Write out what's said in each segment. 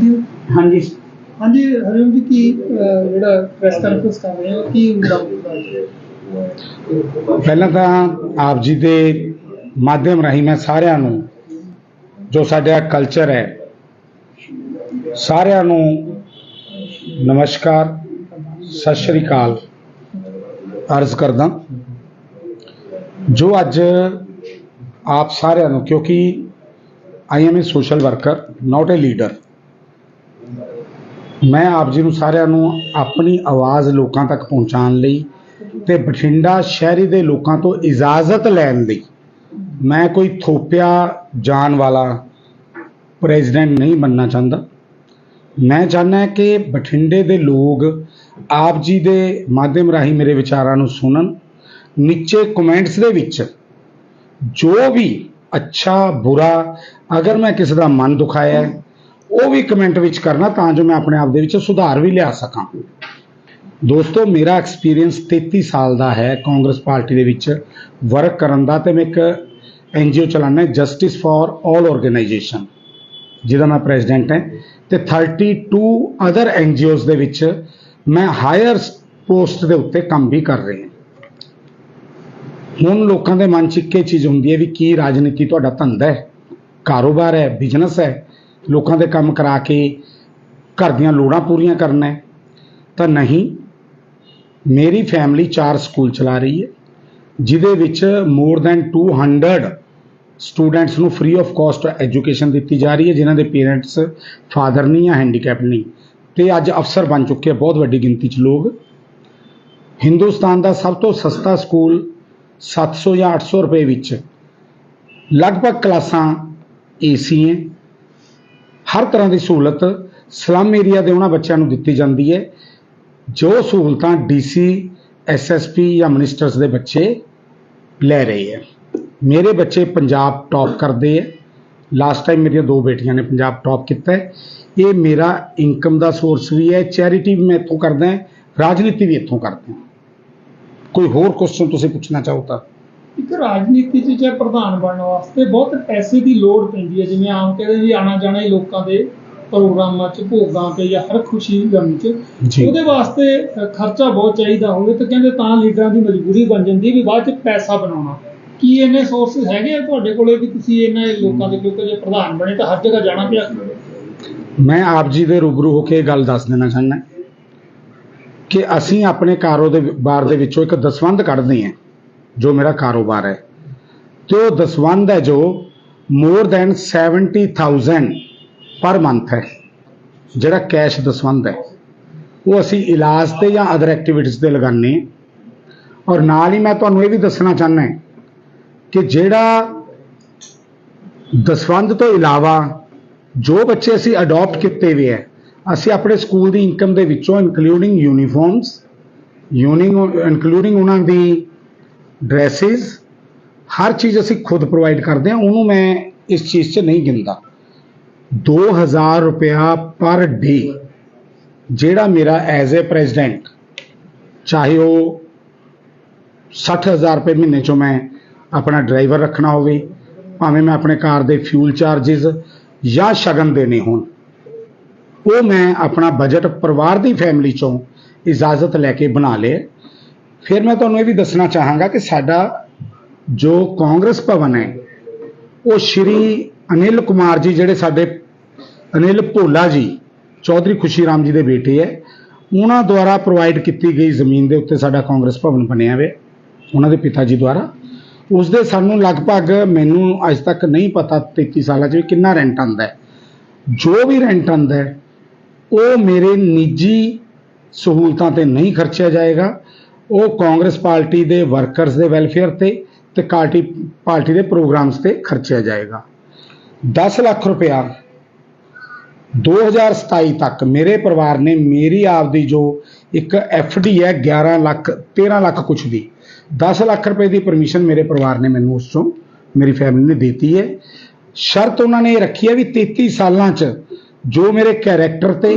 ਹਾਂਜੀ। ਹਾਂਜੀ ਹਰਿਓਮ ਜੀ ਕੀ ਅਹ, ਜਿਹੜਾ ਪ੍ਰੈਸ ਕਾਨਫਰੰਸ ਕਰ ਰਹੇ ਹੋ ਕੀ ਮੁੱਦਾ ਹੈ? ਪਹਿਲਾਂ ਤਾਂ ਆਪ ਜੀ ਦੇ ਮਾਧਿਅਮ ਰਾਹੀਂ ਮੈਂ ਸਾਰਿਆਂ ਨੂੰ ਜੋ ਸਾਡਾ ਕਲਚਰ ਹੈ ਸਾਰਿਆਂ ਨੂੰ ਨਮਸਕਾਰ ਸਤਿ ਸ਼੍ਰੀ ਅਕਾਲ ਅਰਜ਼ ਕਰਦਾ। ਜੋ ਅੱਜ ਆਪ ਸਾਰਿਆਂ ਨੂੰ ਕਿਉਂਕਿ I am a social worker not a leader ਮੈਂ ਆਪ ਜੀ ਨੂੰ ਸਾਰਿਆਂ ਨੂੰ ਆਪਣੀ ਆਵਾਜ਼ ਲੋਕਾਂ ਤੱਕ ਪਹੁੰਚਾਉਣ ਲਈ ਤੇ ਬਠਿੰਡਾ ਸ਼ਹਿਰੀ ਦੇ ਲੋਕਾਂ ਤੋਂ ਇਜਾਜ਼ਤ ਲੈਣ ਲਈ ਮੈਂ ਕੋਈ ਥੋਪਿਆ ਜਾਣ ਵਾਲਾ ਪ੍ਰੈਜ਼ੀਡੈਂਟ ਨਹੀਂ ਬਣਨਾ ਚਾਹੁੰਦਾ। ਮੈਂ ਚਾਹੁੰਦਾ ਕਿ ਬਠਿੰਡੇ ਦੇ ਲੋਕ ਆਪ ਜੀ ਦੇ ਮਾਧਿਅਮ ਰਾਹੀਂ ਮੇਰੇ ਵਿਚਾਰਾਂ ਨੂੰ ਸੁਣਨ ਨੀਚੇ ਕਮੈਂਟਸ ਦੇ ਵਿੱਚ ਜੋ ਵੀ ਅੱਛਾ ਬੁਰਾ ਅਗਰ ਮੈਂ ਕਿਸੇ ਦਾ ਮਨ ਦੁਖਾਇਆ ਹੈ, ਉਹ ਵੀ ਕਮੈਂਟ ਵਿੱਚ ਕਰਨਾ ਤਾਂ ਜੋ ਮੈਂ ਆਪਣੇ ਆਪ ਦੇ ਵਿੱਚ ਸੁਧਾਰ ਵੀ ਲਿਆ ਸਕਾਂ। ਦੋਸਤੋ, ਮੇਰਾ ਐਕਸਪੀਰੀਅੰਸ 33 ਸਾਲ ਦਾ ਹੈ ਕਾਂਗਰਸ ਪਾਰਟੀ ਦੇ ਵਿੱਚ ਵਰਕ ਕਰਨ ਦਾ ਤੇ ਮੈਂ ਇੱਕ ਐਨਜੀਓ ਚਲਾਉਂਦਾ ਜਸਟਿਸ ਫਾਰ ਆਲ ਆਰਗੇਨਾਈਜੇਸ਼ਨ ਜਿਹਦਾ ਮੈਂ ਪ੍ਰੈਜ਼ੀਡੈਂਟ ਹਾਂ। ਤੇ 32 ਅਦਰ ਐਨਜੀਓਜ਼ ਦੇ ਵਿੱਚ ਮੈਂ ਹਾਇਰ ਪੋਸਟ ਦੇ ਉੱਤੇ ਕੰਮ ਵੀ ਕਰ ਰਿਹਾ ਹੁਣ ਲੋਕਾਂ ਦੇ ਮਨ 'ਚ ਇੱਕੇ ਚੀਜ਼ ਹੁੰਦੀ ਹੈ ਵੀ ਕੀ ਰਾਜਨੀਤੀ ਤੁਹਾਡਾ ਧੰਦਾ ਹੈ, ਕਾਰੋਬਾਰ ਹੈ ਬਿਜ਼ਨਸ ਹੈ ਲੋਕਾਂ ਦੇ ਕੰਮ ਕਰਾ ਕੇ ਘਰ ਦੀਆਂ ਲੋੜਾਂ ਪੂਰੀਆਂ ਕਰਨਾ ਹੈ, ਤਾਂ ਨਹੀਂ, ਮੇਰੀ ਫੈਮਿਲੀ ਚਾਰ ਸਕੂਲ ਚਲਾ ਰਹੀ ਹੈ, ਜਿਹਦੇ ਵਿੱਚ ਮੋਰ ਦੈਨ 200 ਸਟੂਡੈਂਟਸ ਨੂੰ ਫ੍ਰੀ ਆਫ ਕਾਸਟ ਐਜੂਕੇਸ਼ਨ ਦਿੱਤੀ ਜਾ ਰਹੀ ਹੈ, ਜਿਨ੍ਹਾਂ ਦੇ ਪੇਰੈਂਟਸ ਫਾਦਰ ਨਹੀਂ ਜਾਂ ਹੈਂਡੀਕੈਪ ਨਹੀਂ। ਤੇ ਅੱਜ ਅਫਸਰ ਬਣ ਚੁੱਕੇ ਆ, ਬਹੁਤ ਵੱਡੀ ਗਿਣਤੀ 'ਚ ਲੋਕ। ਹਿੰਦੁਸਤਾਨ ਦਾ ਸਭ ਤੋਂ ਸਸਤਾ ਸਕੂਲ 700 ਜਾਂ 800 ਰੁਪਏ ਵਿੱਚ। ਲਗਭਗ ਕਲਾਸਾਂ ਏਸੀ ਹੈ ਹਰ ਤਰ੍ਹਾਂ ਦੀ ਸਹੂਲਤ ਸਲਮ ਏਰੀਆ ਦੇ ਉਹਨਾਂ ਬੱਚਿਆਂ ਨੂੰ ਦਿੱਤੀ ਜਾਂਦੀ ਹੈ। ਜੋ ਸਹੂਲਤਾਂ ਡੀਸੀ, ਐਸਐਸਪੀ ਜਾਂ ਮਿਨਿਸਟਰਸ ਦੇ ਬੱਚੇ ਲੈ ਰਹੇ ਹੈ। ਮੇਰੇ ਬੱਚੇ ਪੰਜਾਬ ਟੌਪ ਕਰਦੇ ਹੈ। ਲਾਸਟ ਟਾਈਮ ਮੇਰੀਆਂ ਦੋ ਬੇਟੀਆਂ ਨੇ ਪੰਜਾਬ ਟੌਪ ਕੀਤਾ ਹੈ। ਇਹ ਮੇਰਾ ਇਨਕਮ ਦਾ ਸੋਰਸ ਵੀ ਹੈ। ਚੈਰਿਟੀ ਵੀ ਮੈਂ ਇੱਥੋਂ ਕਰਦਾ ਹਾਂ। ਰਾਜਨੀਤੀ ਵੀ ਇੱਥੋਂ ਕਰਦਾ ਹਾਂ। ਕੋਈ ਹੋਰ ਕੁਐਸਚਨ ਤੁਸੀਂ ਪੁੱਛਣਾ ਚਾਹੋ ਤਾਂ। ਇੱਕ ਰਾਜਨੀਤੀ 'ਚ ਜੇ ਪ੍ਰਧਾਨ ਬਣਨ ਵਾਸਤੇ ਬਹੁਤ ਪੈਸੇ ਦੀ ਲੋੜ ਪੈਂਦੀ ਹੈ ਜਿਵੇਂ ਆਮ ਕਹਿੰਦੇ ਜੀ ਆਣਾ ਜਾਣਾ ਹੀ ਲੋਕਾਂ ਦੇ ਪ੍ਰੋਗਰਾਮਾਂ 'ਚ ਭੋਗਾਂ ਤੇ ਜਾਂ ਹਰ ਖੁਸ਼ੀ ਗਮ 'ਚ। ਉਹਦੇ ਵਾਸਤੇ ਖਰਚਾ ਬਹੁਤ ਚਾਹੀਦਾ ਹੋਵੇ ਤਾਂ ਕਹਿੰਦੇ ਤਾਂ ਲੀਡਰਾਂ ਦੀ ਮਜਬੂਰੀ ਬਣ ਜਾਂਦੀ ਵੀ ਬਾਅਦ 'ਚ ਪੈਸਾ ਬਣਾਉਣਾ। ਕੀ ਇਹਨੇ ਸੋਰਸਸ ਹੈਗੇ ਆ ਤੁਹਾਡੇ ਕੋਲੇ ਵੀ ਤੁਸੀਂ ਇਹਨਾਂ ਲੋਕਾਂ ਦੇ ਕਿਉਂਕਿ ਜੇ ਪ੍ਰਧਾਨ ਬਣੇ ਤਾਂ ਹਰ ਜਗ੍ਹਾ ਜਾਣਾ ਪਿਆ। ਮੈਂ ਆਪ ਜੀ ਦੇ ਰੂਬਰੂ ਹੋ ਕੇ ਗੱਲ ਦੱਸ ਦੇਣਾ ਚਾਹੁੰਦਾ ਕਿ ਅਸੀਂ ਆਪਣੇ ਕਾਰੋਬਾਰ ਦੇ ਵਿੱਚੋਂ ਇੱਕ ਦਸਵੰਧ ਕੱਢਦੇ ਹਾਂ। ਜੋ ਮੇਰਾ ਕਾਰੋਬਾਰ ਹੈ। ਤੇ ਉਹ ਦਸਵੰਧ ਹੈ ਜੋ ਮੋਰ ਦੈਨ 70000 ਪਰ ਮੰਥ ਹੈ। ਜਿਹੜਾ ਕੈਸ਼ ਦਸਵੰਧ ਹੈ। ਉਹ ਅਸੀਂ ਇਲਾਜ ਤੇ ਜਾਂ ਅਦਰ ਐਕਟੀਵਿਟੀਜ਼ ਤੇ ਲਗਾਉਂਦੇ ਹਾਂ। ਔਰ ਨਾਲ ਹੀ ਮੈਂ ਤੁਹਾਨੂੰ ਇਹ ਵੀ ਦੱਸਣਾ ਚਾਹੁੰਦਾ ਕਿ ਜਿਹੜਾ ਦਸਵੰਧ ਤੋਂ ਇਲਾਵਾ ਜੋ ਬੱਚੇ ਅਸੀਂ ਅਡਾਪਟ ਕੀਤੇ ਵੀ ਹੈ, ਅਸੀਂ ਆਪਣੇ ਸਕੂਲ ਦੀ ਇਨਕਮ ਦੇ ਵਿੱਚੋਂ ਇਨਕਲੂਡਿੰਗ ਯੂਨੀਫਾਰਮਸ ਯੂਨਿੰਗ ਇਨਕਲੂਡਿੰਗ ਉਹਨਾਂ ਦੀ ਡਰੈਸਿਸ ਹਰ ਚੀਜ਼ ਅਸੀਂ ਖੁਦ ਪ੍ਰੋਵਾਈਡ ਕਰਦੇ ਹਾਂ, ਉਹਨੂੰ ਮੈਂ ਇਸ ਚੀਜ਼ 'ਚ ਨਹੀਂ ਗਿਣਦਾ। 2000 ਰੁਪਇਆ ਪਰ ਡੇ ਜਿਹੜਾ ਮੇਰਾ ਐਜ਼ ਅ ਪ੍ਰੈਜ਼ੀਡੈਂਟ ਚਾਹੇ ਉਹ 60000 ਰੁਪਏ ਮਹੀਨੇ 'ਚੋਂ ਮੈਂ ਆਪਣਾ ਡਰਾਈਵਰ ਰੱਖਣਾ ਹੋਵੇ, ਭਾਵੇਂ ਮੈਂ ਆਪਣੇ ਕਾਰ ਦੇ ਫਿਊਲ ਚਾਰजेस ਜਾਂ ਸ਼ਗਨ ਦੇਣੇ ਹੋਣ, ਉਹ ਮੈਂ ਆਪਣਾ ਬਜਟ ਪਰਿਵਾਰ ਦੀ ਫੈਮਿਲੀ ਚੋਂ ਇਜਾਜ਼ਤ ਲੈ ਕੇ ਬਣਾ ਲਿਆ। ਫਿਰ ਮੈਂ ਤੁਹਾਨੂੰ ਇਹ ਵੀ ਦੱਸਣਾ ਚਾਹਾਂਗਾ ਕਿ ਸਾਡਾ ਜੋ ਕਾਂਗਰਸ ਭਵਨ ਹੈ, ਉਹ ਸ਼੍ਰੀ ਅਨਿਲ ਕੁਮਾਰ ਜੀ ਜਿਹੜੇ ਸਾਡੇ ਅਨਿਲ ਭੋਲਾ ਜੀ, ਚੌਧਰੀ ਖੁਸ਼ੀ ਰਾਮ ਜੀ ਦੇ ਬੇਟੇ ਹੈ, ਉਹਨਾਂ ਦੁਆਰਾ ਪ੍ਰੋਵਾਈਡ ਕੀਤੀ ਗਈ ਜ਼ਮੀਨ ਦੇ ਉੱਤੇ ਸਾਡਾ ਕਾਂਗਰਸ ਭਵਨ ਬਣਿਆ ਹੋਇਆ, ਉਹਨਾਂ ਦੇ ਪਿਤਾ ਜੀ ਦੁਆਰਾ। ਉਸ ਦੇ ਸਾਨੂੰ ਲਗਭਗ ਮੈਨੂੰ ਅੱਜ ਤੱਕ ਨਹੀਂ ਪਤਾ 33 ਸਾਲਾਂ 'ਚ ਵੀ ਕਿੰਨਾ ਰੈਂਟ ਆਉਂਦਾ ਹੈ। ਜੋ ਵੀ ਰੈਂਟ ਆਉਂਦਾ ਹੈ, ਉਹ ਮੇਰੇ ਨਿੱਜੀ ਸਹੂਲਤਾਂ ਤੇ ਨਹੀਂ ਖਰਚਿਆ ਜਾਏਗਾ। ਉਹ ਕਾਂਗਰਸ ਪਾਰਟੀ ਦੇ ਵਰਕਰਸ ਦੇ ਵੈਲਫੇਅਰ ਤੇ ਤੇ ਪਾਰਟੀ ਪਾਰਟੀ ਦੇ ਪ੍ਰੋਗਰਾਮਸ ਤੇ ਖਰਚਿਆ ਜਾਏਗਾ। 10 ਲੱਖ ਰੁਪਇਆ 2027 ਤੱਕ ਮੇਰੇ ਪਰਿਵਾਰ ਨੇ ਮੇਰੀ ਆਪ ਦੀ ਜੋ ਇੱਕ ਡੀ ਹੈ 11 ਲੱਖ 13 ਲੱਖ ਕੁਛ ਦੀ 10 ਲੱਖ ਰੁਪਏ ਦੀ ਪਰਮਿਸ਼ਨ ਮੇਰੇ ਪਰਿਵਾਰ ਨੇ ਮੈਨੂੰ ਉਸ ਤੋਂ ਮੇਰੀ ਫੈਮਿਲੀ ਨੇ ਦਿੱਤੀ ਹੈ। ਸ਼ਰਤ ਉਹਨਾਂ ਨੇ ਇਹ ਰੱਖੀ ਹੈ ਵੀ 33 ਸਾਲਾਂ 'ਚ ਜੋ ਮੇਰੇ ਕੈਰੈਕਟਰ ਤੇ,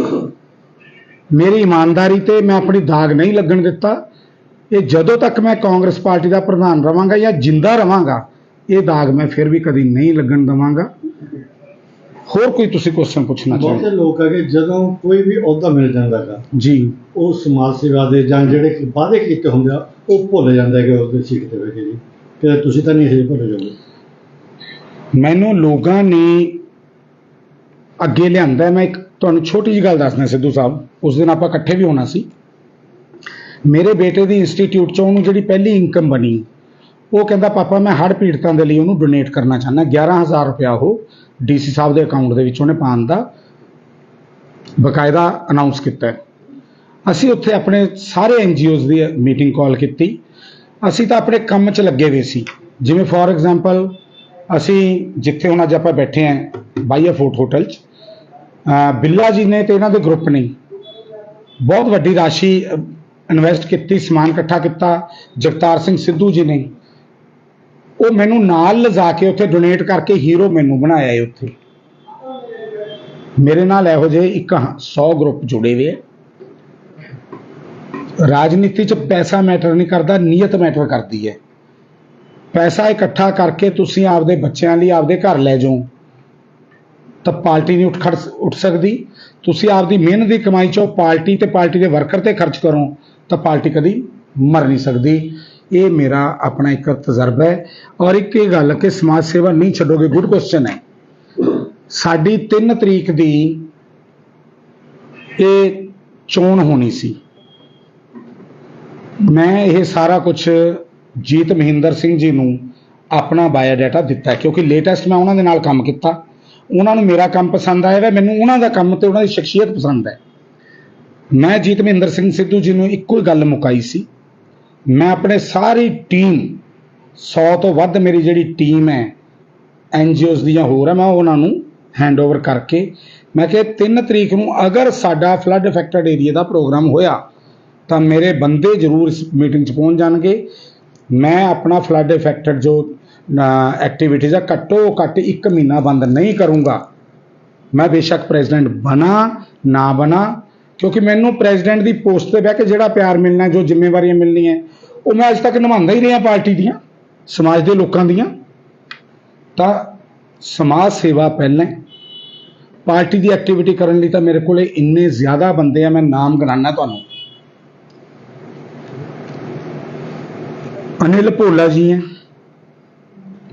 ਮੇਰੀ ਇਮਾਨਦਾਰੀ ਤੇ ਮੈਂ ਆਪਣੀ ਦਾਗ ਨਹੀਂ ਲੱਗਣ ਦਿੱਤਾ ਇਹ ਜਦੋਂ ਤੱਕ ਮੈਂ ਕਾਂਗਰਸ ਪਾਰਟੀ ਦਾ ਪ੍ਰਧਾਨ ਰਵਾਂਗਾ ਜਾਂ ਜਿੰਦਾ ਰਵਾਂਗਾ ਇਹ ਦਾਗ ਮੈਂ ਫਿਰ ਵੀ ਕਦੀ ਨਹੀਂ ਲੱਗਣ ਦਵਾਂਗਾ। ਹੋਰ ਕੋਈ ਤੁਸੀਂ ਕੁਐਸਚਨ ਪੁੱਛਣਾ ਬਹੁਤੇ ਚਾਹੋ ਲੋਕ ਹੈਗੇ ਜਦੋਂ ਕੋਈ ਵੀ ਅਹੁਦਾ ਮਿਲ ਜਾਂਦਾ ਗਾ ਜੀ। ਉਹ ਸਮਾਜ ਸੇਵਾ ਦੇ ਜਾਂ ਜਿਹੜੇ ਕਿ ਵਾਅਦੇ ਕੀਤੇ ਹੁੰਦੇ ਆ ਉਹ ਭੁੱਲ ਜਾਂਦਾ ਕਿ ਉਹਦੇ ਸੀਟ ਤੇ ਕੇ ਜੀ। ਕਿ ਤੁਸੀਂ ਤਾਂ ਨਹੀਂ ਇਹ ਭੁੱਲ ਜਾਓਗੇ ਮੈਨੂੰ ਲੋਕਾਂ ਨੇ ਅੱਗੇ ਲਿਆਂਦਾ ਮੈਂ ਇੱਕ ਤੁਹਾਨੂੰ ਛੋਟੀ ਜਿਹੀ ਗੱਲ ਦੱਸਣਾ ਸਿੱਧੂ ਸਾਹਿਬ ਉਸ ਦਿਨ ਆਪਾਂ ਇਕੱਠੇ ਵੀ ਹੋਣਾ ਸੀ। ਮੇਰੇ ਬੇਟੇ ਦੀ ਇੰਸਟੀਚਿਊਟ ਚੋਂ ਉਹਨੂੰ ਜਿਹੜੀ ਪਹਿਲੀ ਇਨਕਮ ਬਣੀ, ਉਹ ਕਹਿੰਦਾ, ਪਾਪਾ, ਮੈਂ ਹੜ੍ਹ ਪੀੜਤਾਂ ਦੇ ਲਈ ਉਹਨੂੰ ਡੋਨੇਟ ਕਰਨਾ ਚਾਹੁੰਦਾ 11000 ਰੁਪਇਆ ਉਹ ਡੀਸੀ ਸਾਹਿਬ ਦੇ ਅਕਾਊਂਟ ਦੇ ਵਿੱਚ ਉਹਨੇ ਪਾਉਣ ਦਾ ਬਕਾਇਦਾ ਅਨਾਉਂਸ ਕੀਤਾ ਅਸੀਂ ਉੱਥੇ ਆਪਣੇ ਸਾਰੇ ਐਨਜੀਓਜ਼ ਦੀ ਮੀਟਿੰਗ ਕਾਲ ਕੀਤੀ। ਅਸੀਂ ਤਾਂ ਆਪਣੇ ਕੰਮ 'ਚ ਲੱਗੇ ਹੋਏ ਸੀ। ਜਿਵੇਂ ਫੋਰ ਐਗਜ਼ਾਮਪਲ ਅਸੀਂ ਜਿੱਥੇ ਹੁਣ ਅੱਜ ਆਪਾਂ ਬੈਠੇ ਆਂ ਬਾਈਆ ਫੋਰਟ ਹੋਟਲ 'ਚ ਬਿੱਲਾ ਜੀ ਨੇ ਤੇ ਇਹਨਾਂ ਦੇ ਗਰੁੱਪ ਨੇ ਬਹੁਤ ਵੱਡੀ ਰਾਸ਼ੀ ਇਨਵੈਸਟ ਕੀਤੀ, ਸਮਾਨ ਇਕੱਠਾ ਕੀਤਾ, ਜਗਤਾਰ ਸਿੰਘ ਸਿੱਧੂ ਜੀ ਨੇ। ਉਹ ਮੈਨੂੰ ਨਾਲ ਲਿਜਾ ਕੇ ਉੱਥੇ ਡੋਨੇਟ ਕਰਕੇ ਹੀਰੋ ਮੈਨੂੰ ਬਣਾਇਆ ਹੈ ਉੱਥੇ। ਮੇਰੇ ਨਾਲ ਇਹੋ ਜਿਹੇ ਇੱਕ 100 ਗਰੁੱਪ ਜੁੜੇ ਹੋਏ ਰਾਜਨੀਤੀ 'ਚ ਪੈਸਾ ਮੈਟਰ ਨਹੀਂ ਕਰਦਾ, ਨੀਅਤ ਮੈਟਰ ਕਰਦੀ ਹੈ। ਪੈਸਾ ਇਕੱਠਾ ਕਰਕੇ ਤੁਸੀਂ ਆਪਦੇ ਬੱਚਿਆਂ ਲਈ ਆਪਦੇ ਘਰ ਲੈ ਜਾਓ, ਤਾਂ ਪਾਰਟੀ ਨਹੀਂ ਉੱਠ ਖੜ, ਉੱਠ ਸਕਦੀ। ਤੁਸੀਂ ਆਪਦੀ ਮਿਹਨਤ ਦੀ ਕਮਾਈ ਚੋਂ ਪਾਰਟੀ ਤੇ ਪਾਰਟੀ ਦੇ ਵਰਕਰ ਤੇ ਖਰਚ ਕਰੋ। ਤਾਂ ਪਾਰਟੀ ਕਦੀ ਮਰ ਨਹੀਂ ਸਕਦੀ। ਇਹ ਮੇਰਾ ਆਪਣਾ ਇੱਕ ਤਜਰਬਾ ਹੈ ਔਰ ਇੱਕ ਇਹ ਗੱਲ ਕਿ ਸਮਾਜ ਸੇਵਾ ਨਹੀਂ ਛੱਡੋਗੇ ਗੁੱਡ ਕੁਐਸਚਨ ਹੈ। ਸਾਡੀ 3 ਤਰੀਕ ਦੀ ਇਹ ਚੋਣ ਹੋਣੀ ਸੀ। ਮੈਂ ਇਹ ਸਾਰਾ ਕੁਝ ਜੀਤ ਮਹਿੰਦਰ ਸਿੰਘ ਜੀ ਨੂੰ ਆਪਣਾ ਬਾਇਓਡਾਟਾ ਦਿੱਤਾ ਕਿਉਂਕਿ ਲੇਟੈਸਟ ਮੈਂ ਉਹਨਾਂ ਦੇ ਨਾਲ ਕੰਮ ਕੀਤਾ। ਉਹਨਾਂ ਨੂੰ ਮੇਰਾ ਕੰਮ ਪਸੰਦ ਆਇਆ ਵਾ, ਮੈਨੂੰ ਉਹਨਾਂ ਦਾ ਕੰਮ ਤੇ ਉਹਨਾਂ ਦੀ ਸ਼ਖਸੀਅਤ ਪਸੰਦ ਹੈ। ਮੈਂ ਜੀਤਮਹਿੰਦਰ ਸਿੰਘ ਸਿੱਧੂ ਜੀ ਨੂੰ ਇੱਕੋ ਹੀ ਗੱਲ ਮੁਕਾਈ ਸੀ। ਮੈਂ ਆਪਣੇ ਸਾਰੀ ਟੀਮ 100 ਤੋਂ ਵੱਧ ਮੇਰੀ ਜਿਹੜੀ ਟੀਮ ਹੈ ਐਨਜੀਓਜ਼ ਦੀਆਂ ਹੋਰ ਹੈ, ਮੈਂ ਉਹਨਾਂ ਨੂੰ ਹੈਂਡਓਵਰ ਕਰਕੇ, ਮੈਂ ਕਿਹਾ 3 ਤਰੀਕ ਨੂੰ ਅਗਰ ਸਾਡਾ ਫਲੱਡ ਅਫੈਕਟਡ ਏਰੀਆ ਦਾ ਪ੍ਰੋਗਰਾਮ ਹੋਇਆ, ਤਾਂ ਮੇਰੇ ਬੰਦੇ ਜ਼ਰੂਰ ਇਸ ਮੀਟਿੰਗ 'ਚ ਪਹੁੰਚ ਜਾਣਗੇ। ਮੈਂ ਆਪਣਾ ਫਲੱਡ ਇਫੈਕਟਡ ਜੋ ਐਕਟੀਵਿਟੀਜ਼ ਆ, ਘੱਟੋ ਘੱਟ ਇੱਕ ਮਹੀਨਾ ਬੰਦ ਨਹੀਂ ਕਰੂੰਗਾ। ਮੈਂ ਬੇਸ਼ੱਕ ਪ੍ਰੈਜ਼ੀਡੈਂਟ ਬਣਾ, ਨਾ ਬਣਾ ਕਿਉਂਕਿ ਮੈਨੂੰ ਪ੍ਰੈਜ਼ੀਡੈਂਟ ਦੀ ਪੋਸਟ ਤੇ ਬਹਿ ਕੇ ਜਿਹੜਾ ਪਿਆਰ ਮਿਲਣਾ, ਜੋ ਜ਼ਿੰਮੇਵਾਰੀਆਂ ਮਿਲਣੀਆਂ, ਉਹ ਮੈਂ ਅੱਜ ਤੱਕ ਨਿਭਾਉਂਦਾ ਹੀ ਰਿਹਾ ਪਾਰਟੀ ਦੀਆਂ, ਸਮਾਜ ਦੇ ਲੋਕਾਂ ਦੀਆਂ। ਤਾਂ ਸਮਾਜ ਸੇਵਾ ਪਹਿਲਾਂ ਪਾਰਟੀ ਦੀ ਐਕਟੀਵਿਟੀ ਕਰਨ ਲਈ ਤਾਂ ਮੇਰੇ ਕੋਲੇ ਇੰਨੇ ਜ਼ਿਆਦਾ ਬੰਦੇ ਆ, ਮੈਂ ਨਾਮ ਗਿਣਾਨਾ ਤੁਹਾਨੂੰ। ਅਨਿਲ ਭੋਲਾ ਜੀ ਹੈ,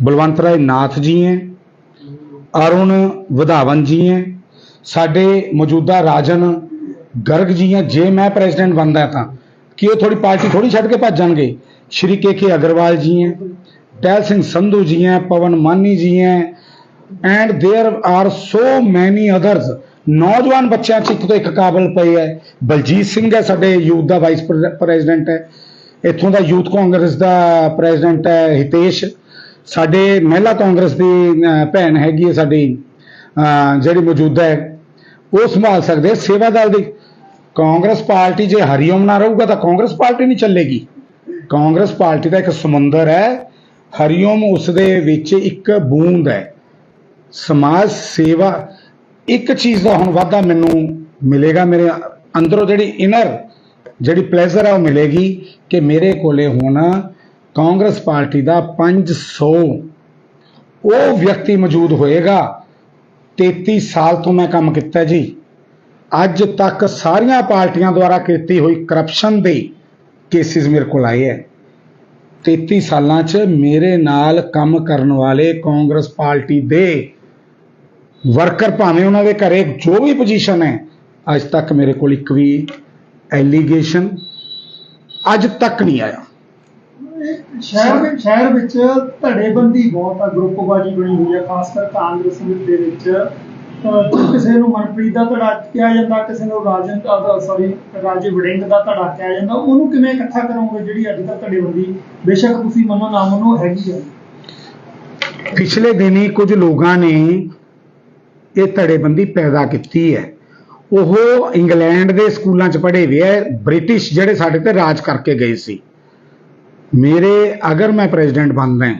ਬਲਵੰਤ ਰਾਏ ਨਾਥ ਜੀ ਹੈ, ਅਰੁਣ ਵਧਾਵਨ ਜੀ ਹੈ, ਸਾਡੇ ਮੌਜੂਦਾ ਰਾਜਨ ਗਰਗ ਜੀ ਹੈ ਜੇ ਮੈਂ ਪ੍ਰੈਜ਼ੀਡੈਂਟ ਬਣਦਾ ਤਾਂ ਕਿ ਉਹ ਥੋੜੀ ਪਾਰਟੀ ਥੋੜੀ ਛੱਡ ਕੇ ਭੱਜ ਜਾਣਗੇ ਸ਼੍ਰੀ ਕੇ ਕੇ ਅਗਰਵਾਲ ਜੀ ਹੈ ਟਹਿਲ ਸਿੰਘ ਸੰਧੂ ਜੀ ਹੈ ਪਵਨ ਮਾਨੀ ਜੀ ਹੈ and there are so many others ਨੌਜਵਾਨ ਬੱਚਿਆਂ 'ਚ ਇੱਕ ਤੋਂ ਇੱਕ ਕਾਬਲ ਪਏ ਹੈ ਬਲਜੀਤ ਸਿੰਘ ਹੈ ਸਾਡੇ ਯੂਥ ਦਾ ਵਾਈਸ ਪ੍ਰੈਜ਼ੀਡੈਂਟ ਹੈ ਇੱਥੋਂ ਦਾ ਯੂਥ ਕਾਂਗਰਸ ਦਾ ਪ੍ਰੈਜ਼ੀਡੈਂਟ ਹੈ ਹਿਤੇਸ਼ ਸਾਡੇ ਮਹਿਲਾ ਕਾਂਗਰਸ ਦੀ ਅਹ, ਭੈਣ ਹੈਗੀ ਹੈ ਸਾਡੀ ਅਹ, ਜਿਹੜੀ ਮੌਜੂਦਾ ਹੈ ਉਹ ਸੰਭਾਲ ਸਕਦੇ ਆ ਸੇਵਾ ਦਲ ਦੀ ਕਾਂਗਰਸ ਪਾਰਟੀ ਜੇ ਹਰੀਓਮ ਨਾ ਰਹੂਗਾ ਤਾਂ ਕਾਂਗਰਸ ਪਾਰਟੀ ਨਹੀਂ ਚੱਲੇਗੀ। ਕਾਂਗਰਸ ਪਾਰਟੀ ਦਾ ਇੱਕ ਸਮੁੰਦਰ ਹੈ। ਹਰੀਓਮ ਉਸ ਦੇ ਵਿੱਚ ਇੱਕ ਬੂੰਦ ਹੈ। ਸਮਾਜ ਸੇਵਾ ਇੱਕ ਚੀਜ਼ ਦਾ ਹੁਣ ਵਾਧਾ ਮੈਨੂੰ ਮਿਲੇਗਾ ਮੇਰੇ ਅੰਦਰੋਂ ਜਿਹੜੀ ਇਨਰ ਜਿਹੜੀ ਪਲੇਜ਼ਰ ਹੈ ਉਹ ਮਿਲੇਗੀ ਕਿ ਮੇਰੇ ਕੋਲੇ ਹੁਣ ਕਾਂਗਰਸ ਪਾਰਟੀ ਦਾ 500 ਉਹ ਵਿਅਕਤੀ ਮੌਜੂਦ ਹੋਏਗਾ। 33 ਸਾਲ ਤੋਂ ਮੈਂ ਕੰਮ ਕੀਤਾ ਜੀ। ਅੱਜ ਤੱਕ ਸਾਰੀਆਂ ਪਾਰਟੀਆਂ ਦੁਆਰਾ ਕੀਤੀ ਹੋਈ ਕਰਪਸ਼ਨ ਦੇ ਕੇਸਿਸ ਮੇਰੇ ਕੋਲ ਆਏ ਹੈ। 33 ਸਾਲਾਂ 'ਚ ਮੇਰੇ ਨਾਲ ਕੰਮ ਕਰਨ ਵਾਲੇ ਕਾਂਗਰਸ ਪਾਰਟੀ ਦੇ ਵਰਕਰ ਭਾਵੇਂ ਉਹਨਾਂ ਦੇ ਘਰੇ ਜੋ ਵੀ ਪੋਜੀਸ਼ਨ ਹੈ, ਅੱਜ ਤੱਕ ਮੇਰੇ ਕੋਲ ਇੱਕ ਵੀ ਐਲੀਗੇਸ਼ਨ ਅੱਜ ਤੱਕ ਨਹੀਂ ਆਇਆ। ਸ਼ਹਿਰ ਵਿੱਚ ਸ਼ਹਿਰ ਵਿੱਚ ਧੜੇਬੰਦੀ ਬਹੁਤ ਆ, ਗਰੁੱਪਬਾਜੀ ਬਣੀ ਹੋਈ ਹੈ ਖਾਸ ਕਰ ਕਾਂਗਰਸ ਦੇ ਵਿੱਚ। ਕਿਸੇ ਨੂੰ ਮਨਪ੍ਰੀਤ ਦਾ ਧੜਾ ਕਿਹਾ ਜਾਂਦਾ, ਕਿਸੇ ਨੂੰ ਰਾਜਨ ਸੌਰੀ ਰਾਜੇ ਵੜਿੰਗ ਦਾ ਧੜਾ ਕਿਹਾ ਜਾਂਦਾ, ਉਹਨੂੰ ਕਿਵੇਂ ਇਕੱਠਾ ਕਰੋਗੇ ਜਿਹੜੀ ਅੱਜ ਕੱਲ੍ਹ ਧੜੇਬੰਦੀ ਬੇਸ਼ੱਕ ਤੁਸੀਂ ਮੰਨੋ ਨਾ ਮੰਨੋ ਹੈਗੀ ਹੈ ਪਿਛਲੇ ਦਿਨੀ ਕੁਝ ਲੋਕਾਂ ਨੇ ਇਹ ਧੜੇਬੰਦੀ ਪੈਦਾ ਕੀਤੀ ਹੈ। ਉਹ ਇੰਗਲੈਂਡ ਦੇ ਸਕੂਲਾਂ 'ਚ ਪੜ੍ਹੇ ਹੋਏ ਹੈ ਬ੍ਰਿਟਿਸ਼ ਜਿਹੜੇ ਸਾਡੇ ਤੇ ਰਾਜ ਕਰਕੇ ਗਏ ਸੀ। ਮੇਰੇ ਅਗਰ ਮੈਂ ਪ੍ਰੈਜ਼ੀਡੈਂਟ ਬਣਦਾ,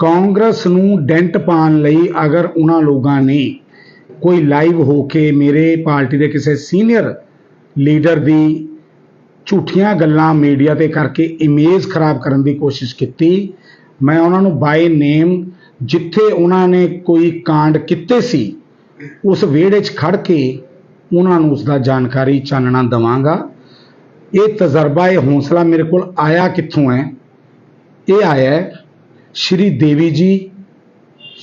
ਕਾਂਗਰਸ ਨੂੰ ਡੈਂਟ ਪਾਉਣ ਲਈ ਅਗਰ ਉਹਨਾਂ ਲੋਕਾਂ ਨੇ ਕੋਈ ਲਾਈਵ ਹੋ ਕੇ ਮੇਰੇ ਪਾਰਟੀ ਦੇ ਕਿਸੇ ਸੀਨੀਅਰ ਲੀਡਰ ਦੀ ਝੂਠੀਆਂ ਗੱਲਾਂ ਮੀਡੀਆ ਤੇ ਕਰਕੇ ਇਮੇਜ ਖਰਾਬ ਕਰਨ ਦੀ ਕੋਸ਼ਿਸ਼ ਕੀਤੀ। ਮੈਂ ਉਹਨਾਂ ਨੂੰ ਬਾਈ ਨੇਮ ਜਿੱਥੇ ਉਹਨਾਂ ਨੇ ਕੋਈ ਕਾਂਡ ਕੀਤੇ ਸੀ, ਉਸ ਵਿਹੜੇ 'ਚ ਖੜ ਕੇ ਉਹਨਾਂ ਨੂੰ ਉਸ ਦਾ ਜਾਣਕਾਰੀ ਚਾਨਣਾ ਦਵਾਂਗਾ। ਇਹ ਤਜਰਬਾ, ਇਹ ਹੌਸਲਾ ਮੇਰੇ ਕੋਲ ਆਇਆ ਕਿੱਥੋਂ ਹੈ? ਇਹ ਆਇਆ ਸ਼੍ਰੀ ਦੇਵੀ ਜੀ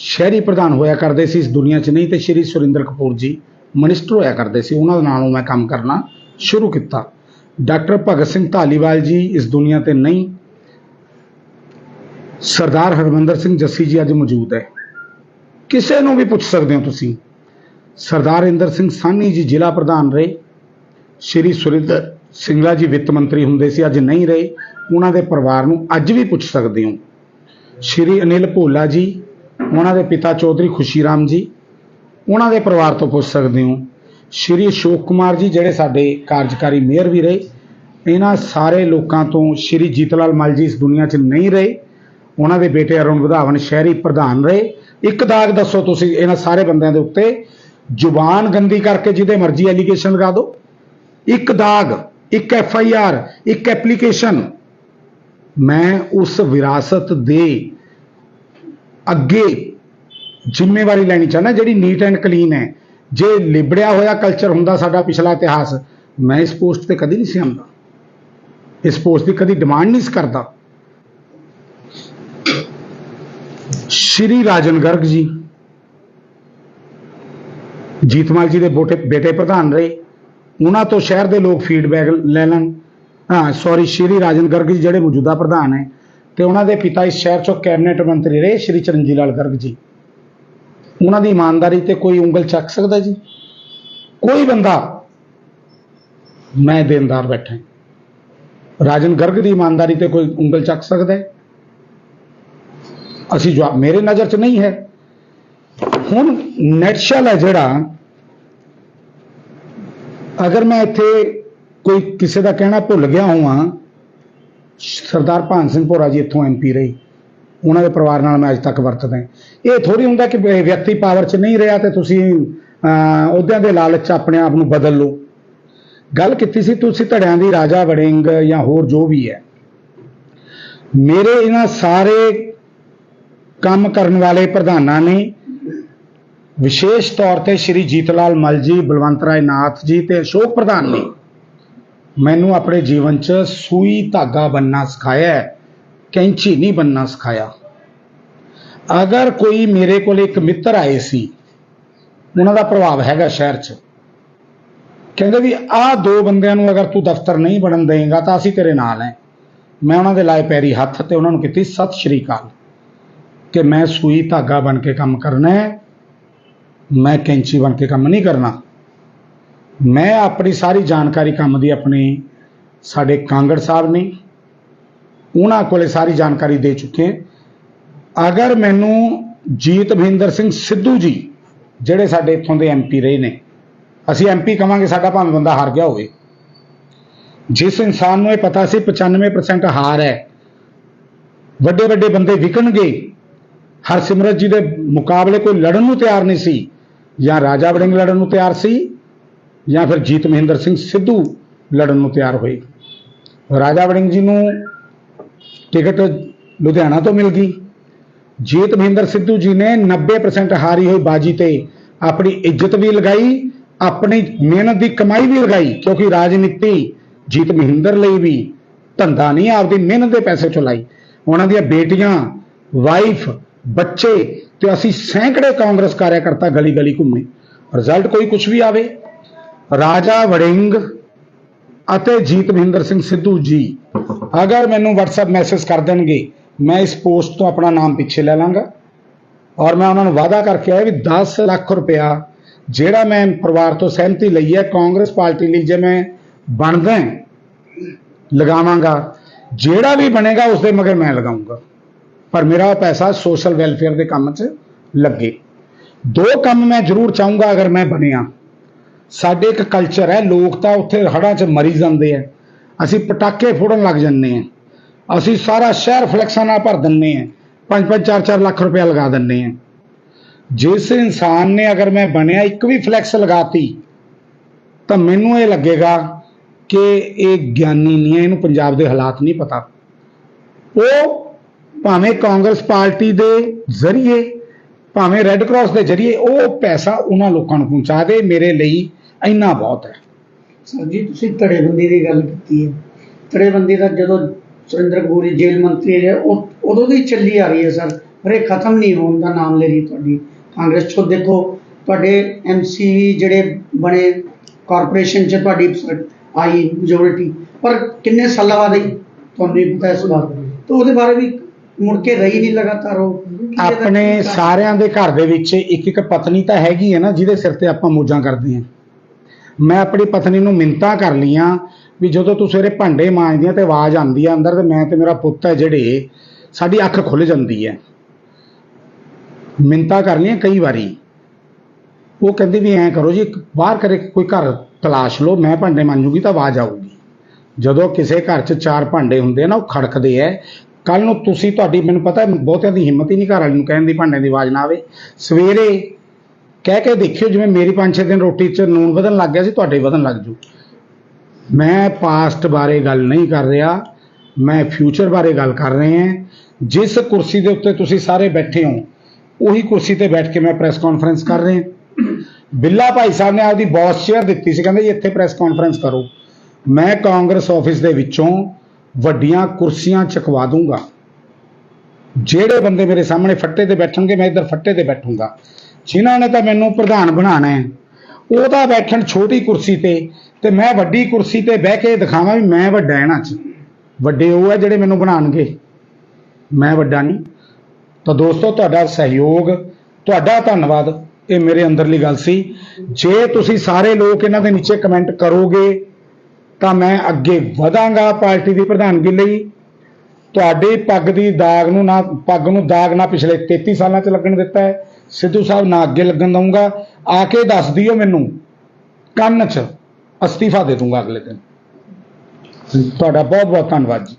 ਸ਼ਹਿਰੀ ਪ੍ਰਧਾਨ ਹੋਇਆ ਕਰਦੇ ਸੀ ਇਸ ਦੁਨੀਆ 'ਚ ਨਹੀਂ ਤੇ ਸ਼੍ਰੀ ਸੁਰਿੰਦਰ ਕਪੂਰ ਜੀ ਮਿਨਿਸਟਰ ਹੋਇਆ ਕਰਦੇ ਸੀ। ਉਹਨਾਂ ਦੇ ਨਾਲੋਂ ਮੈਂ ਕੰਮ ਕਰਨਾ ਸ਼ੁਰੂ ਕੀਤਾ। ਡਾਕਟਰ ਭਗਤ ਸਿੰਘ ਧਾਲੀਵਾਲ ਜੀ ਇਸ ਦੁਨੀਆ ਤੇ ਨਹੀਂ। ਸਰਦਾਰ ਹਰਮੰਦਰ ਸਿੰਘ ਜੱਸੀ ਜੀ ਅੱਜ ਮੌਜੂਦ ਹੈ। ਕਿਸੇ ਨੂੰ ਵੀ ਪੁੱਛ ਸਕਦੇ ਹੋ ਤੁਸੀਂ? ਸਰਦਾਰ ਇੰਦਰ ਸਿੰਘ ਸਾਨੀ ਜੀ ਜ਼ਿਲ੍ਹਾ ਪ੍ਰਧਾਨ ਰਹੇ। ਸ਼੍ਰੀ ਸੁਰਿੰਦਰ ਸਿੰਗਲਾ ਜੀ ਵਿੱਤ ਮੰਤਰੀ ਹੁੰਦੇ ਸੀ, ਅੱਜ ਨਹੀਂ ਰਹੇ। ਉਹਨਾਂ ਦੇ ਪਰਿਵਾਰ ਨੂੰ ਅੱਜ ਵੀ ਪੁੱਛ ਸਕਦੇ ਹੋ। ਸ਼੍ਰੀ ਅਨਿਲ ਭੋਲਾ ਜੀ ਉਹਨਾਂ ਦੇ ਪਿਤਾ ਚੌਧਰੀ ਖੁਸ਼ੀ ਰਾਮ ਜੀ, ਉਹਨਾਂ ਦੇ ਪਰਿਵਾਰ ਤੋਂ ਪੁੱਛ ਸਕਦੇ ਹੋ। ਸ਼੍ਰੀ ਅਸ਼ੋਕ ਕੁਮਾਰ ਜੀ ਜਿਹੜੇ ਸਾਡੇ ਕਾਰਜਕਾਰੀ ਮੇਅਰ ਵੀ ਰਹੇ, ਇਹਨਾਂ ਸਾਰੇ ਲੋਕਾਂ ਤੋਂ ਸ਼੍ਰੀ ਜੀਤਲਾਲ ਮਲ ਜੀ ਇਸ ਦੁਨੀਆ 'ਚ ਨਹੀਂ ਰਹੇ। ਉਹਨਾਂ ਦੇ ਬੇਟੇ ਅਰੁਣ ਵਧਾਵਨ ਸ਼ਹਿਰੀ ਪ੍ਰਧਾਨ ਰਹੇ। ਇੱਕ ਦਾਗ ਦੱਸੋ ਤੁਸੀਂ ਇਹਨਾਂ ਸਾਰੇ ਬੰਦਿਆਂ ਦੇ ਉੱਤੇ। ਜ਼ੁਬਾਨ ਗੰਦੀ ਕਰਕੇ ਜਿਹਦੇ ਮਰਜ਼ੀ ਐਲੀਗੇਸ਼ਨ ਲਗਾ ਦਿਓ। ਇੱਕ ਦਾਗ, ਇੱਕ ਐਫ ਆਈ ਆਰ, ਇੱਕ ਐਪਲੀਕੇਸ਼ਨ। ਮੈਂ ਉਸ ਵਿਰਾਸਤ ਦੇ ਅੱਗੇ ਜ਼ਿੰਮੇਵਾਰੀ ਲੈਣੀ ਚਾਹੁੰਦਾ, ਜਿਹੜੀ ਨੀਟ ਐਂਡ ਕਲੀਨ ਹੈ। ਜੇ ਲਿਬੜਿਆ ਹੋਇਆ ਕਲਚਰ ਹੁੰਦਾ ਸਾਡਾ ਪਿਛਲਾ ਇਤਿਹਾਸ, ਮੈਂ ਇਸ ਪੋਸਟ ਤੇ ਕਦੀ ਨਹੀਂ ਸੀ ਆਉਂਦਾ। ਇਸ ਪੋਸਟ ਦੀ ਕਦੀ ਡਿਮਾਂਡ ਨਹੀਂ ਸੀ ਕਰਦਾ। ਸ਼੍ਰੀ ਰਾਜਨ ਗਰਗ ਜੀ ਜੀਤਮਾਲ ਜੀ ਦੇ ਬੋਟੇ, ਬੇਟੇ ਪ੍ਰਧਾਨ ਰਹੇ। ਉਹਨਾਂ ਤੋਂ ਸ਼ਹਿਰ ਦੇ ਲੋਕ ਫੀਡਬੈਕ ਲੈ ਲੈਣ। ਹਾਂ ਸੌਰੀ ਸ਼੍ਰੀ ਰਾਜਨ ਗਰਗ ਜੀ ਜਿਹੜੇ ਮੌਜੂਦਾ ਪ੍ਰਧਾਨ ਹੈ। ਤੇ ਉਹਨਾਂ ਦੇ ਪਿਤਾ ਇਸ ਸ਼ਹਿਰ ਚੋਂ ਕੈਬਨਿਟ ਮੰਤਰੀ ਰਹੇ, ਸ਼੍ਰੀ ਚਰਨਜੀਤ ਲਾਲ ਗਰਗ ਜੀ। ਉਹਨਾਂ ਦੀ ਇਮਾਨਦਾਰੀ ਤੇ ਕੋਈ ਉਂਗਲ ਚੱਕ ਸਕਦਾ ਜੀ? ਕੋਈ ਬੰਦਾ ਮੈਂ ਦੇਣਦਾਰ ਬੈਠਾ ਰਾਜਨ ਗਰਗ ਦੀ ਇਮਾਨਦਾਰੀ ਤੇ ਕੋਈ ਉਂਗਲ ਚੱਕ ਸਕਦਾ ਹੈ? ਅਸੀਂ ਜਵਾਬ ਮੇਰੇ ਨਜ਼ਰ 'ਚ ਨਹੀਂ ਹੈ। ਹੁਣ ਨੈਟਸ਼ਲ ਹੈ ਜਿਹੜਾ, ਅਗਰ ਮੈਂ ਇੱਥੇ ਕੋਈ ਕਿਸੇ ਦਾ ਕਹਿਣਾ ਭੁੱਲ ਗਿਆ ਹੋਵਾਂ ਸਰਦਾਰ ਭਾਨ ਸਿੰਘ ਭੋਰਾ ਜੀ ਇੱਥੋਂ ਐਮਪੀ ਰਹੀ। ਉਹਨਾਂ ਦੇ ਪਰਿਵਾਰ ਨਾਲ ਮੈਂ ਅੱਜ ਤੱਕ ਵਰਤਦਾ ਇਹ ਥੋੜੀ ਹੁੰਦਾ ਕਿ ਵਿਅਕਤੀ ਪਾਵਰ 'ਚ ਨਹੀਂ ਰਿਹਾ ਤੇ ਤੁਸੀਂ ਅਹ, ਅਹੁਦਿਆਂ ਦੇ ਲਾਲਚ 'ਚ ਆਪਣੇ ਆਪ ਨੂੰ ਬਦਲ ਲਓ। ਗੱਲ ਕੀਤੀ ਸੀ ਤੁਸੀਂ ਧੜਿਆਂ ਦੀ ਰਾਜਾ ਵੜਿੰਗ ਜਾਂ ਹੋਰ ਜੋ ਵੀ ਹੈ। ਮੇਰੇ ਇਹਨਾਂ ਸਾਰੇ ਕੰਮ ਕਰਨ ਵਾਲੇ ਪ੍ਰਧਾਨਾਂ ਨੇ ਵਿਸ਼ੇਸ਼ ਤੌਰ ਤੇ ਸ਼੍ਰੀ ਜੀਤਲਾਲ ਮਲ ਜੀ ਬਲਵੰਤ ਰਾਏ ਨਾਥ ਜੀ ਤੇ ਅਸ਼ੋਕ ਪ੍ਰਧਾਨ ਨੇ ਮੈਨੂੰ ਆਪਣੇ ਜੀਵਨ 'ਚ ਸੂਈ ਧਾਗਾ ਬੰਨਣਾ ਸਿਖਾਇਆ ਕੈਂਚੀ ਨਹੀਂ ਬੰਨਣਾ ਸਿਖਾਇਆ। ਅਗਰ ਕੋਈ ਮੇਰੇ ਕੋਲ ਇੱਕ ਮਿੱਤਰ ਆਏ ਸੀ, ਉਹਨਾਂ ਦਾ ਪ੍ਰਭਾਵ ਹੈਗਾ ਸ਼ਹਿਰ 'ਚ। ਕਹਿੰਦੇ ਵੀ ਆਹ ਦੋ ਬੰਦਿਆਂ ਨੂੰ ਅਗਰ ਤੂੰ ਦਫ਼ਤਰ ਨਹੀਂ ਬਣਨ ਦੇਂਗਾ ਤਾਂ ਅਸੀਂ ਤੇਰੇ ਨਾਲ ਹੈ। ਮੈਂ ਉਹਨਾਂ ਦੇ ਲਾਏ ਪੈਰੀ ਹੱਥ ਤੇ ਉਹਨਾਂ ਨੂੰ ਕੀਤੀ ਸਤਿ ਸ਼੍ਰੀ ਅਕਾਲ ਕਿ ਮੈਂ ਸੂਈ ਧਾਗਾ ਬਣ ਕੇ ਕੰਮ ਕਰਨਾ ਹੈ, ਮੈਂ ਕੈਂਚੀ ਬਣ ਕੇ ਕੰਮ ਨਹੀਂ ਕਰਨਾ। ਮੈਂ ਆਪਣੀ ਸਾਰੀ ਜਾਣਕਾਰੀ ਕੰਮ ਦੀ ਆਪਣੇ ਸਾਡੇ ਕਾਂਗੜ ਸਾਹਿਬ ਨੇ, ਉਹਨਾਂ ਕੋਲੇ ਸਾਰੀ ਜਾਣਕਾਰੀ ਦੇ ਚੁੱਕੇ ਅਗਰ ਮੈਨੂੰ ਜੀਤ ਮਹਿੰਦਰ ਸਿੰਘ ਸਿੱਧੂ ਜੀ, ਜਿਹੜੇ ਸਾਡੇ ਇੱਥੋਂ ਦੇ ਐਮਪੀ ਰਹੇ ਨੇ, ਅਸੀਂ ਐਮਪੀ ਕਵਾਂਗੇ, ਸਾਡਾ ਭਾਵੇਂ ਬੰਦਾ ਹਾਰ ਗਿਆ ਹੋਵੇ। ਜਿਸ ਇਨਸਾਨ ਨੂੰ ਇਹ ਪਤਾ ਸੀ 95% ਹਾਰ ਹੈ, ਵੱਡੇ ਵੱਡੇ ਬੰਦੇ ਵਿਕਣਗੇ, ਹਰਸਿਮਰਤ ਜੀ ਦੇ ਮੁਕਾਬਲੇ ਕੋਈ ਲੜਨ ਨੂੰ ਤਿਆਰ ਨਹੀਂ ਸੀ, ਜਾਂ ਰਾਜਾ ਵੜਿੰਗ ਲੜਨ ਨੂੰ ਤਿਆਰ ਸੀ ਜਾਂ ਫਿਰ ਜੀਤ ਮਹਿੰਦਰ ਸਿੰਘ ਸਿੱਧੂ ਲੜਨ ਨੂੰ ਤਿਆਰ ਹੋਏ। ਰਾਜਾ ਵੜਿੰਗ ਜੀ ਨੂੰ ਟਿਕਟ ਲੁਧਿਆਣਾ ਤੋਂ ਮਿਲ ਗਈ। ਜੀਤ ਮਹਿੰਦਰ ਸਿੱਧੂ ਜੀ ਨੇ 90% ਹਾਰੀ ਹੋਈ ਬਾਜੀ ਤੇ ਆਪਣੀ ਇੱਜ਼ਤ ਵੀ ਲਗਾਈ, ਆਪਣੀ ਮਿਹਨਤ ਦੀ ਕਮਾਈ ਵੀ ਲਗਾਈ, ਕਿਉਂਕਿ ਰਾਜਨੀਤੀ ਜੀਤ ਮਹਿੰਦਰ ਲਈ ਵੀ ਧੰਦਾ ਨਹੀਂ, ਆਪਦੀ ਮਿਹਨਤ ਦੇ ਪੈਸੇ ਚੁਲਾਈ ਉਹਨਾਂ ਦੀਆਂ ਬੇਟੀਆਂ ਵਾਈਫ ਬੱਚੇ ਤੇ ਅਸੀਂ ਸੈਂਕੜੇ ਕਾਂਗਰਸ ਕਾਰਿਆਕਰਤਾ ਗਲੀ ਗਲੀ ਘੁੰਮੇ। ਰਿਜ਼ਲਟ ਕੋਈ ਕੁਝ ਵੀ ਆਵੇ। ਰਾਜਾ ਵੜਿੰਗ ਅਤੇ ਜੀਤ ਮਹਿੰਦਰ ਸਿੰਘ ਸਿੱਧੂ ਜੀ। ਅਗਰ ਮੈਨੂੰ WhatsApp ਮੈਸੇਜ ਕਰ ਦੇਣਗੇ, ਮੈਂ ਇਸ ਪੋਸਟ ਤੋਂ ਆਪਣਾ ਨਾਮ ਪਿੱਛੇ ਲੈ ਲਾਂਗਾ। ਔਰ ਮੈਂ ਉਹਨਾਂ ਨੂੰ ਵਾਅਦਾ ਕਰਕੇ ਆਇਆ ਵੀ 10 ਲੱਖ ਰੁਪਇਆ ਜਿਹੜਾ ਮੈਂ ਪਰਿਵਾਰ ਤੋਂ ਸਹਿਮਤੀ ਲਈ ਹੈ, ਕਾਂਗਰਸ ਪਾਰਟੀ ਲਈ ਜੇ ਮੈਂ ਬਣਦਾ ਲਗਾਵਾਂਗਾ। ਜਿਹੜਾ ਵੀ ਬਣੇਗਾ ਉਸ ਦੇ ਮਗਰ ਮੈਂ ਲਗਾਉਂਗਾ। ਪਰ ਮੇਰਾ ਉਹ ਪੈਸਾ ਸੋਸ਼ਲ ਵੈਲਫੇਅਰ ਦੇ ਕੰਮ 'ਚ ਲੱਗੇ। ਦੋ ਕੰਮ ਮੈਂ ਜ਼ਰੂਰ ਚਾਹੂੰਗਾ ਅਗਰ ਮੈਂ ਬਣਿਆ। ਸਾਡੇ ਇੱਕ ਕਲਚਰ ਹੈ, ਲੋਕ ਤਾਂ ਉੱਥੇ ਹੜਾਂ 'ਚ ਮਰੀ ਜਾਂਦੇ ਆ। ਅਸੀਂ ਪਟਾਕੇ ਫੋੜਨ ਲੱਗ ਜੰਨੇ ਆ। ਅਸੀਂ ਸਾਰਾ ਸ਼ਹਿਰ ਫਲੈਕਸਾਂ ਨਾਲ ਭਰ ਦਿੰਨੇ ਆ। 5-5 4-4 ਲੱਖ ਰੁਪਇਆ ਲਗਾ ਦਿੰਨੇ ਆ। ਜਿਸ ਇਨਸਾਨ ਨੇ ਅਗਰ ਮੈਂ ਬਣਿਆ ਇੱਕ ਵੀ ਫਲੈਕਸ ਲਗਾਤੀ, ਤਾਂ ਮੈਨੂੰ ਇਹ ਲੱਗੇਗਾ ਕਿ ਇਹ ਗਿਆਨੀ ਨਹੀਂ ਹੈ, ਇਹਨੂੰ ਪੰਜਾਬ ਦੇ ਹਾਲਾਤ ਨਹੀਂ ਪਤਾ। ਉਹ ਭਾਵੇਂ ਕਾਂਗਰਸ ਪਾਰਟੀ ਦੇ ਜ਼ਰੀਏ, ਭਾਵੇਂ ਰੈੱਡ ਕਰਾਸ ਦੇ ਜਰੀਏ, ਉਹ ਪੈਸਾ ਉਹਨਾਂ ਲੋਕਾਂ ਨੂੰ ਪਹੁੰਚਾ ਦੇ, ਮੇਰੇ ਲਈ ਇੰਨਾ ਬਹੁਤ ਹੈ। ਸਰ ਜੀ ਤੁਸੀਂ ਧੜੇਬੰਦੀ ਦੀ ਗੱਲ ਕੀਤੀ ਹੈ। ਧੜੇਬੰਦੀ ਦਾ ਜਦੋਂ ਸੁਰਿੰਦਰ ਕਪੂਰ ਜੀ ਜੇਲ੍ਹ ਮੰਤਰੀ ਰਹੇ ਉਹ ਉਦੋਂ ਦੀ ਚੱਲੀ ਆ ਰਹੀ ਹੈ ਸਰ। ਪਰ ਇਹ ਖਤਮ ਨਹੀਂ ਹੋਣ ਦਾ ਨਾਮ ਲੈ ਰਹੀ ਤੁਹਾਡੀ ਕਾਂਗਰਸ। ਚੋਂ ਦੇਖੋ ਤੁਹਾਡੇ ਐਮਸੀ ਜਿਹੜੇ ਬਣੇ ਕਾਰਪੋਰੇਸ਼ਨ ਚ ਤੁਹਾਡੀ ਆਈ ਮੈਜੋਰਿਟੀ ਪਰ ਕਿੰਨੇ ਸਾਲਾਂ ਬਾਅਦ ਆਈ? ਤੁਹਾਨੂੰ ਪਤਾ ਇਸ ਬਾਤ ਤਾਂ ਉਹਦੇ ਬਾਰੇ ਵੀ ਮੁੜ ਕੇ ਰਹੀ ਨਹੀਂ ਲਗਾਤਾਰ ਉਹ। ਆਪਣੇ? ਸਾਰਿਆਂ ਦੇ ਘਰ ਦੇ ਵਿੱਚ ਇੱਕ ਇੱਕ ਪਤਨੀ ਤਾਂ ਹੈਗੀ ਹੈ ਨਾ ਜਿਹਦੇ ਸਿਰ ਤੇ ਆਪਾਂ ਮੋਜਾਂ ਕਰਦੇ ਹਾਂ ਮੈਂ ਆਪਣੀ ਪਤਨੀ ਨੂੰ ਮਿੰਤਾ ਕਰ ਲੀਆਂ ਵੀ ਜਦੋਂ ਤੂੰ ਸਵੇਰੇ ਭਾਂਡੇ ਮਾਂਜਦੀਆਂ ਤੇ ਆਵਾਜ਼ ਆਉਂਦੀ ਆ ਅੰਦਰ ਤੇ ਮੈਂ ਤੇ ਮੇਰਾ ਪੁੱਤ ਹੈ ਜਿਹੜੇ, ਸਾਡੀ ਅੱਖ ਖੁੱਲ ਜਾਂਦੀ ਹੈ। ਮਿੰਤਾ ਕਰ ਲਈਆਂ ਕਈ ਵਾਰੀ। ਉਹ ਕਹਿੰਦੀ ਵੀ ਐਂ ਕਰੋ ਜੀ ਬਾਹਰ ਕਰੇ ਕੋਈ ਘਰ ਤਲਾਸ਼ ਲਓ, ਮੈਂ ਭਾਂਡੇ ਮਾਂਜੂਗੀ ਤਾਂ ਆਵਾਜ਼ ਆਊਗੀ। ਜਦੋਂ ਕਿਸੇ ਘਰ 'ਚ ਚਾਰ ਭਾਂਡੇ ਹੁੰਦੇ ਆ ਨਾ, ਉਹ ਖੜਕਦੇ ਐ। ਕੱਲ ਨੂੰ ਤੁਸੀਂ ਤੁਹਾਡੀ, ਮੈਨੂੰ ਪਤਾ ਬਹੁਤਿਆਂ ਦੀ ਹਿੰਮਤ ਹੀ ਨਹੀਂ ਘਰ ਵਾਲੀ ਨੂੰ ਕਹਿਣ ਦੀ ਭਾਂਡੇ ਦੀ ਆਵਾਜ਼ ਨਾ ਆਵੇ। ਸਵੇਰੇ ਕਹਿ ਕੇ ਦੇਖਿਓ, ਜਿਵੇਂ ਮੇਰੀ 5-6 ਦਿਨ ਰੋਟੀ 'ਚ ਨੂਨ ਵਧਣ ਲੱਗ ਗਿਆ ਸੀ, ਤੁਹਾਡੇ ਵਧਣ ਲੱਗ ਜੂ। ਮੈਂ ਪਾਸਟ ਬਾਰੇ ਗੱਲ ਨਹੀਂ ਕਰ ਰਿਹਾ, ਮੈਂ ਫਿਊਚਰ ਬਾਰੇ ਗੱਲ ਕਰ ਰਹੇ ਹਾਂ। ਜਿਸ ਕੁਰਸੀ ਦੇ ਉੱਤੇ ਤੁਸੀਂ ਸਾਰੇ ਬੈਠੇ ਹੋ, ਉਹੀ ਕੁਰਸੀ ਤੇ ਬੈਠ ਕੇ ਮੈਂ ਪ੍ਰੈਸ ਕਾਨਫਰੰਸ ਕਰ ਰਿਹਾ। ਬਿੱਲਾ ਭਾਈ ਸਾਹਿਬ ਨੇ ਆਪਦੀ ਬੌਸ ਚੇਅਰ ਦਿੱਤੀ ਸੀ, ਕਹਿੰਦੇ ਜੀ, ਇੱਥੇ ਪ੍ਰੈਸ ਕਾਨਫਰੰਸ ਕਰੋ। ਮੈਂ ਕਾਂਗਰਸ ਆਫਿਸ ਦੇ ਵਿੱਚੋਂ ਵੱਡੀਆਂ ਕੁਰਸੀਆਂ ਚਕਵਾ ਦੂੰਗਾ। ਜਿਹੜੇ ਬੰਦੇ ਮੇਰੇ ਸਾਹਮਣੇ ਫੱਟੇ ਤੇ ਬੈਠਣਗੇ, ਮੈਂ ਇੱਧਰ ਫੱਟੇ ਤੇ ਬੈਠੂੰਗਾ। ਜਿਨ੍ਹਾਂ ਨੇ ਤਾਂ ਮੈਨੂੰ ਪ੍ਰਧਾਨ ਬਣਾਉਣਾ ਹੈ। ਉਹ ਤਾਂ ਬੈਠਣ ਛੋਟੀ ਕੁਰਸੀ ਤੇ ਤੇ ਮੈਂ ਵੱਡੀ ਕੁਰਸੀ ਤੇ ਬਹਿ ਕੇ ਦਿਖਾਵਾਂ ਵੀ ਮੈਂ ਵੱਡਾ ਇਹਨਾਂ 'ਚ। ਵੱਡੇ ਉਹ ਹੈ ਜਿਹੜੇ ਮੈਨੂੰ ਬਣਾਉਣਗੇ। ਮੈਂ ਵੱਡਾ ਨਹੀਂ। ਤਾਂ ਦੋਸਤੋ, ਤੁਹਾਡਾ ਸਹਿਯੋਗ, ਤੁਹਾਡਾ ਧੰਨਵਾਦ, ਇਹ ਮੇਰੇ ਅੰਦਰਲੀ ਗੱਲ ਸੀ। ਜੇ ਤੁਸੀਂ ਸਾਰੇ ਲੋਕ ਇਹਨਾਂ ਦੇ ਨੀਚੇ ਕਮੈਂਟ ਕਰੋਗੇ, ਤਾਂ ਮੈਂ ਅੱਗੇ ਵਧਾਂਗਾ ਪਾਰਟੀ ਦੀ ਪ੍ਰਧਾਨਗੀ ਲਈ। ਤੁਹਾਡੇ ਪੱਗ ਦੀ ਦਾਗ ਨੂੰ ਨਾ ਪੱਗ ਨੂੰ ਦਾਗ ਨਾ ਪਿਛਲੇ 33 ਸਾਲਾਂ 'ਚ ਲੱਗਣ ਦਿੱਤਾ ਹੈ। ਸਿੱਧੂ ਸਾਹਿਬ ਨਾ ਅੱਗੇ ਲੱਗਣ ਦਊਂਗਾ, ਆ ਕੇ ਦੱਸ ਦਿਓ ਮੈਨੂੰ, ਕੰਨ 'ਚ ਅਸਤੀਫਾ ਦੇ ਦੂੰਗਾ ਅਗਲੇ ਦਿਨ। ਤੁਹਾਡਾ ਬਹੁਤ ਬਹੁਤ ਧੰਨਵਾਦ ਜੀ।